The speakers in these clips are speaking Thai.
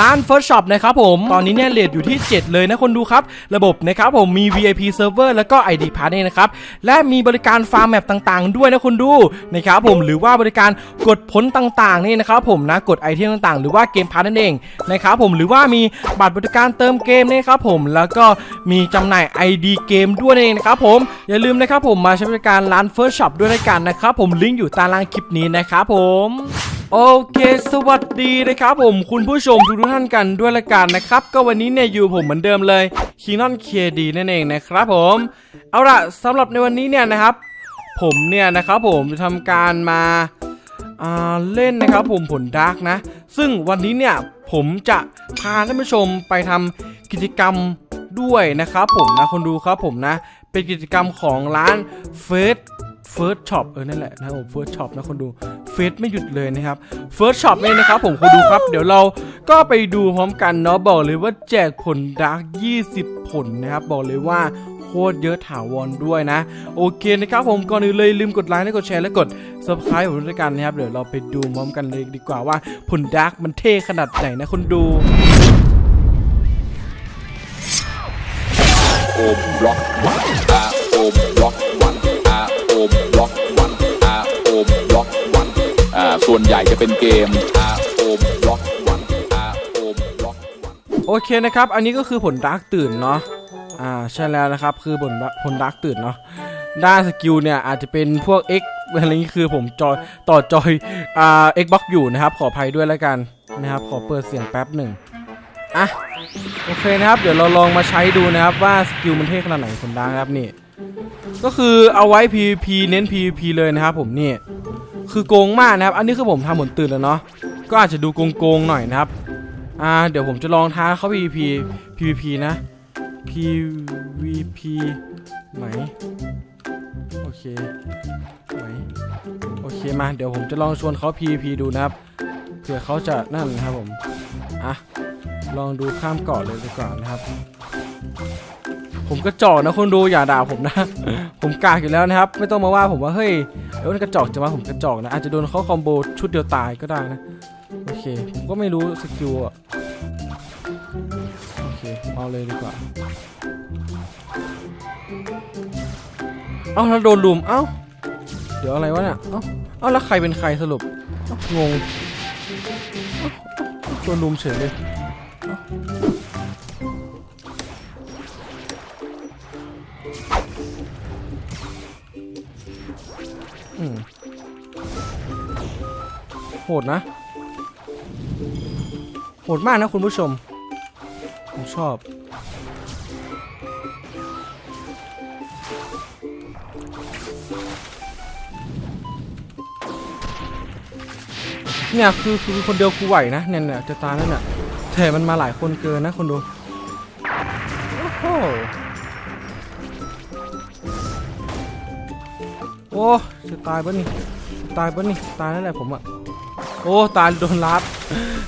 ร้าน First Shop นะครับผม ตอนนี้เนี่ยเลทอยู่ที่ 7 เลยนะคนดูครับ ระบบนะครับผมมี VIP Server แล้วก็ ID Pass เนี่ยนะครับ และมีบริการฟาร์มแมปต่างๆ ด้วยนะคนดูนะครับผมหรือว่าบริการกดผลต่างๆนี่นะครับผมนะกดไอเทมต่างๆ หรือว่าเกมพาร์นั่นเองนะครับผมหรือว่ามีบัตรบริการเติมเกมนี่ครับผมแล้วก็มีจำหน่าย ID เกมด้วยนั่นเองนะครับผมอย่าลืมนะครับผมมาใช้บริการร้าน First Shop ด้วยกันนะครับผมลิงก์อยู่ใตารางคลิปนี้นะครับผม โอเค สวัสดีนะครับผมคุณผู้ชมทุกท่านกันด้วยละกันนะครับ ก็วันนี้เนี่ยอยู่ผมเหมือนเดิมเลยคิงนอนเคดีนั่นเองนะครับผม เอาล่ะสำหรับในวันนี้เนี่ยนะครับ ผมเนี่ยนะครับผมจะทำการมาอ่าเล่นนะครับผมผลดาร์กนะ ซึ่งวันนี้เนี่ยผมจะพาท่านผู้ชมไปทำกิจกรรมด้วยนะครับผมนะคนดูครับผมนะ เป็นกิจกรรมของร้านเฟส เฟิร์สช็อปเออนั่นแหละนะครับผมเฟิร์สช็อปนะคนดูเฟสไม่หยุดเลยนะครับเฟิร์สช็อปเองนะครับผมคนดูครับ เดี๋ยวเราก็ไปดูพร้อมกันเนาะบอกเลยว่าแจกผลดาร์ก20 ผลนะครับ บอกเลยว่าโคตรเยอะถาวรด้วยนะ โอเคนะครับผมก่อนอื่นเลยลืมกดไลค์และกดแชร์และกด subscribe ผมด้วยกันนะครับ เดี๋ยวเราไปดูพร้อมกันเลยดีกว่าว่าผลดาร์กมันเท่ขนาดไหนนะคนดูโอมบล็อกวันอาโอมบล็อกว มล็อกวันอาโอมล็อกวันอ่าส่วนใหญ่จะเป็นเกมอาโอมล็อกวันอาโอมล็อกวันโอเคนะครับ อันนี้ก็คือผลดาร์กตื่นเนาะอ่าใช่แล้วนะครับคือผลผลดาร์กตื่นเนาะด้านสกิลเนี่ยอาจจะเป็นพวก X อะไรนี้คือผมจอยต่อจอยอ่า Xbox อยู่นะครับ ขออภัยด้วยแล้วกันนะครับ ขอเปิดเสียงแป๊บหนึ่งอะโอเคนะครับ เดี๋ยวเราลองมาใช้ดูนะครับว่าสกิลมันเท่ขนาดไหนผลดาร์กครับนี่ ก็คือเอาไว้ PVP เน้น PVP เลยนะครับผมนี่คือโกงมากนะครับ อันนี้คือผมทำผลตื่นแล้วเนาะก็อาจจะดูโกงๆหน่อยนะครับอ่าเดี๋ยวผมจะลองท้าเขา PVP PVP นะ PVP ไหนโอเคไหนโอเคมาเดี๋ยวผมจะลองชวนเขา PVP ดูนะครับเผื่อเขาจะนั่นนะครับผมอะลองดูข้ามเกาะเลยดีกว่านะครับ ผมกระจอกนะคนดูอย่าด่าผมนะ ผมกากอยู่แล้วนะครับ ไม่ต้องมาว่าผมว่าเฮ้ยเอ้ยมันกระจอกจะมาผมกระจอกนะอาจจะโดนเขาคอมโบชุดเดียวตายก็ได้นะโอเคผมก็ไม่รู้สกิลอะโอเคเอาเลยดีกว่าเอ้าแล้วโดนลุมเอ้าเดี๋ยวอะไรวะเนี่ยเอ้าเอ้าแล้วใครเป็นใครสรุปงงโดนลุมเฉยเลย โหดนะ โหดมากนะคุณผู้ชม ผมชอบ เนี่ยคือคือคนเดียวกูไหวนะเนี่ยเนี่ยจะตายแล้วเนี่ยแต่มันมาหลายคนเกินนะคนดู โอ้โหโอ้จะตายปะนี่ตายปะนี่ตายแล้วแหละผมอะ โอ้ตายโดนลัด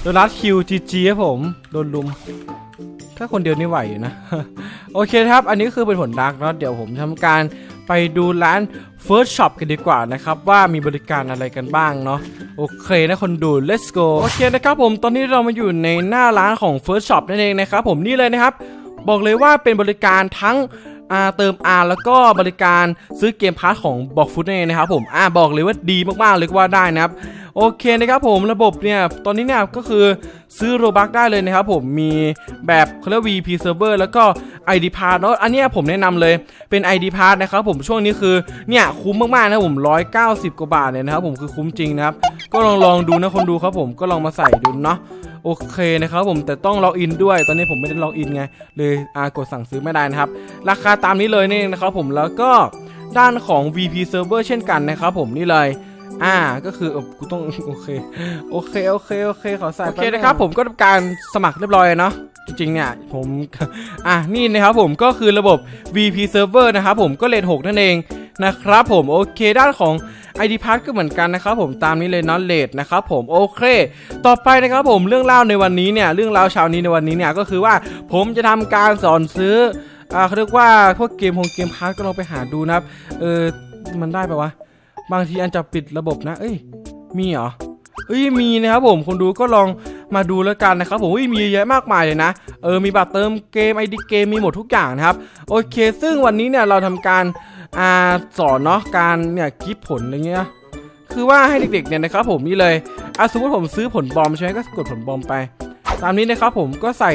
โดนลัดคิวจีจีครับผม โดนลุมถ้าคนเดียวนี่ไหวอยู่นะ โอเคครับ อันนี้คือเป็นผลดักเนาะเดี๋ยวผมทำการไปดูร้าน First Shop กันดีกว่านะครับ ว่ามีบริการอะไรกันบ้างเนาะโอเคนะคนดู let's go โอเคนะครับผมตอนนี้เรามาอยู่ในหน้าร้านของ First Shop นั่นเองนะครับผมนี่เลยนะครับ บอกเลยว่าเป็นบริการทั้งอาเติม R แล้วก็บริการซื้อเกมพาร์ทของบอกฟุตนั่นเองนะครับผมอ่าบอกเลยว่าดีมากๆเลยก็ว่าได้นะครับ โอเคนะครับผมระบบเนี่ยตอนนี้เนี่ยก็คือซื้อโรบักได้เลยนะครับผมมีแบบเขาเรียก VP Server แล้วก็ ID Pass เนาะอันนี้ผมแนะนำเลยเป็น ID Pass นะครับผมช่วงนี้คือเนี่ยคุ้มมากๆนะผม 190 กว่าบาทเนี่ยนะครับผมคือคุ้มจริงนะครับ ก็ลองลองดูนะคนดูครับผมก็ลองมาใส่ดูเนาะโอเคนะครับผมแต่ต้องล็อกอินด้วย ตอนนี้ผมไม่ได้ล็อกอินไงเลยอากดสั่งซื้อไม่ได้นะครับ ราคาตามนี้เลยนี่นะครับผมแล้วก็ด้านของ VP Server เช่นกันนะครับผมนี่เลย อ่าก็คือเออกูต้องโอเคโอเคโอเคโอเคขอใส่โอเคนะครับผมก็ทำการสมัครเรียบร้อยเนาะจริงๆเนี่ยผมอะนี่นะครับผมก็คือระบบ VP Server นะครับผมก็เลท6นั่นเองนะครับผมโอเคด้านของ ID Pass ก็เหมือนกันนะครับผมตามนี้เลยเนาะเลทนะครับผมโอเค ต่อไปนะครับผมเรื่องเล่าในวันนี้เนี่ยเรื่องราวเช้านี้ในวันนี้เนี่ยก็คือว่าผมจะทำการสอนซื้ออ่าเขาเรียกว่าพวกเกมของเกมพาร์ทก็ลองไปหาดูนะครับเออมันได้ปะวะ บางทีอันจะปิดระบบนะ เอ้ย มีเหรอเอ้ยมีนะครับผมคนดูก็ลองมาดูแล้วกันนะครับผมอุ้ยมีเยอะแยะมากมายเลยนะ เออมีบัตรเติมเกมไอดีเกมมีหมดทุกอย่างนะครับ โอเค ซึ่งวันนี้เนี่ยเราทำการอ่าสอนเนาะการเนี่ยคิดผลอะไรเงี้ยคือว่าให้เด็กๆเนี่ยนะครับผมนี่เลยอะสมมติผมซื้อผลบอมใช่ไหมก็กดผลบอมไป ตามนี้นะครับผมก็ใส่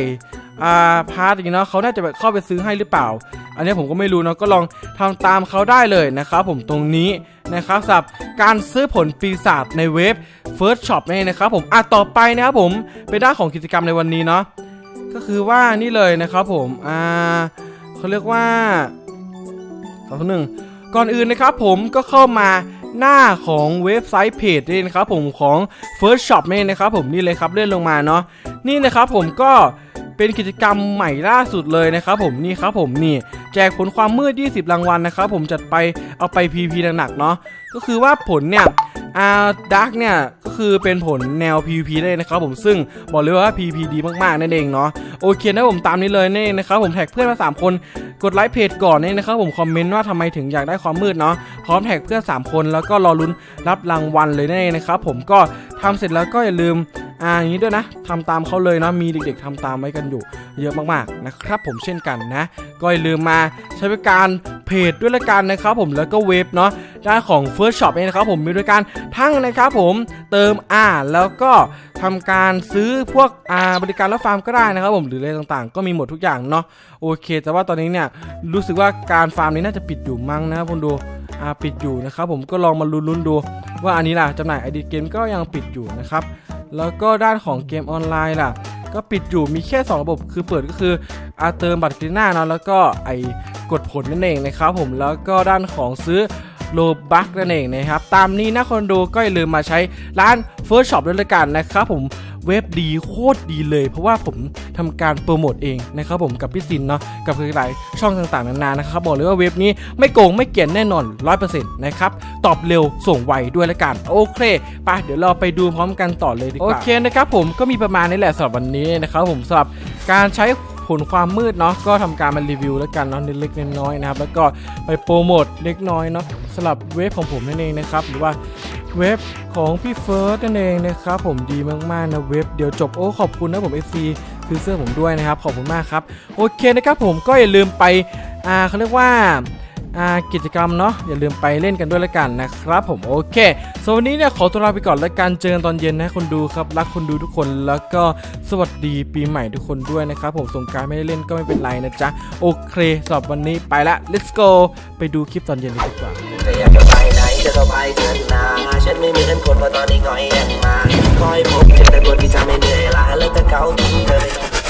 อ่าพาร์ทอย่างเนาะเขาน่าจะเข้าไปซื้อให้หรือเปล่า อันนี้ผมก็ไม่รู้เนาะก็ลองทำตามเขาได้เลยนะครับผมตรงนี้ นะครับสำหรับการซื้อผลปีศาจในเว็บ First Shop นี่นะครับผมอะต่อไปนะครับผมเป็นด้านของกิจกรรมในวันนี้เนาะก็คือว่านี่เลยนะครับผมอ่าเขาเรียกว่าสองหนึ่งก่อนอื่นนะครับผมก็เข้ามาหน้าของเว็บไซต์เพจนี่นะครับผมของ First Shop นี่นะครับผมนี่เลยครับเลื่อนลงมาเนาะนี่นะครับผมก็ เป็นกิจกรรมใหม่ล่าสุดเลยนะครับผมนี่ครับผมนี่แจกผลความมืด 20 รางวัลนะครับผมจัดไปเอาไป PVP หนักๆเนาะก็คือว่าผลเนี่ยอ่าดักเนี่ยก็คือเป็นผลแนว PVP เลยนะครับผมซึ่งบอกเลยว่า PVP ดีมากๆนั่นเองเนาะโอเคนะผมตามนี้เลยนี่นะครับผมแท็กเพื่อนมาสามคนกดไลค์เพจก่อนนี่นะครับผมคอมเมนต์ว่าทำไมถึงอยากได้ความมืดเนาะพร้อมแท็กเพื่อน 3 คนแล้วก็รอลุ้นรับรางวัลเลยนั่นเองนะครับผมก็ทำเสร็จแล้วก็อย่าลืม อ่าอย่างนี้ด้วยนะทำตามเขาเลยเนาะมีเด็กๆทำตามไว้กันอยู่ เยอะมากๆนะครับ ผมเช่นกันนะ ก็อย่าลืมมาใช้บริการเพจด้วยละกันนะครับ ผมแล้วก็เว็บเนาะด้านของ First Shop เนี่ยนะครับผมมีบริการทั้งนะครับผมเติมอ่าแล้วก็ทำการซื้อพวกอ่าบริการรับฟาร์มก็ได้นะครับ ผมหรืออะไรต่างๆ ก็มีหมดทุกอย่างเนาะโอเค แต่ว่าตอนนี้เนี่ยรู้สึกว่าการฟาร์มนี้น่าจะปิดอยู่มั้งนะครับคุณดูอ่าปิดอยู่นะครับผมก็ลองมาลุ้นๆดู ว่าอันนี้ล่ะจำหน่ายไอดีเกมก็ยังปิดอยู่นะครับ แล้วก็ด้านของเกมออนไลน์ล่ะ ก็ปิดอยู่มีแค่ 2 ระบบคือเปิดก็คืออาเติมบัตรกรีน่าเนาะแล้วก็ไอกดผลนั่นเองนะครับผมแล้วก็ด้านของซื้อโลบักนั่นเองนะครับ ตามนี้นะคนดูก็อย่าลืมมาใช้ร้าน First Shop ด้วยละกันนะครับผม เว็บดีโคตรดีเลย เพราะว่าผมทำการโปรโมทเองนะครับผมกับพี่ซินเนาะกับหลายๆช่องต่างๆนานานะครับบอกเลยว่าเว็บนี้ไม่โกงไม่เกียนแน่นอน 100%นะครับตอบเร็วส่งไวด้วยละกันโอเคไปเดี๋ยวเราไปดูพร้อมกันต่อเลยดีกว่าโอเคนะครับผมก็มีประมาณนี้แหละสำหรับวันนี้นะครับผมสำหรับการใช้ผลความมืดเนาะก็ทำการมารีวิวแล้วกันเนาะเล็กๆน้อยๆนะครับแล้วก็ไปโปรโมทเล็กน้อยเนาะสำหรับเว็บของผมนั่นเองนะครับหรือว่า เว็บของพี่เฟิร์สนั่นเองนะครับผมดีมากๆนะเว็บเดี๋ยวจบโอ้ขอบคุณนะผม FC ซื้อเสื้อผมด้วยนะครับ ขอบคุณมากครับ โอเคนะครับผมก็อย่าลืมไปอ่าเขาเรียกว่าอ่ากิจกรรมเนาะอย่าลืมไปเล่นกันด้วยละกันนะครับผมโอเคสำหรับวันนี้เนี่ยขอตัวลาไปก่อนแล้วกันเจอกันตอนเย็นนะคนดูครับรักคนดูทุกคนแล้วก็สวัสดีปีใหม่ทุกคนด้วยนะครับผมสงการไม่ได้เล่นก็ไม่เป็นไรนะจ๊ะโอเคสำหรับวันนี้ไปละ let's go ไปดูคลิปตอนเย็นเลยดีกว่า จะกับไอ้กันนาฉันไม่มีเงินคนว่าตอนนี้ง่อยยังมาคอยพบเจอแต่คนที่ทำให้เหนื่อยล้าแล้วแต่เขาทิ้งเธอ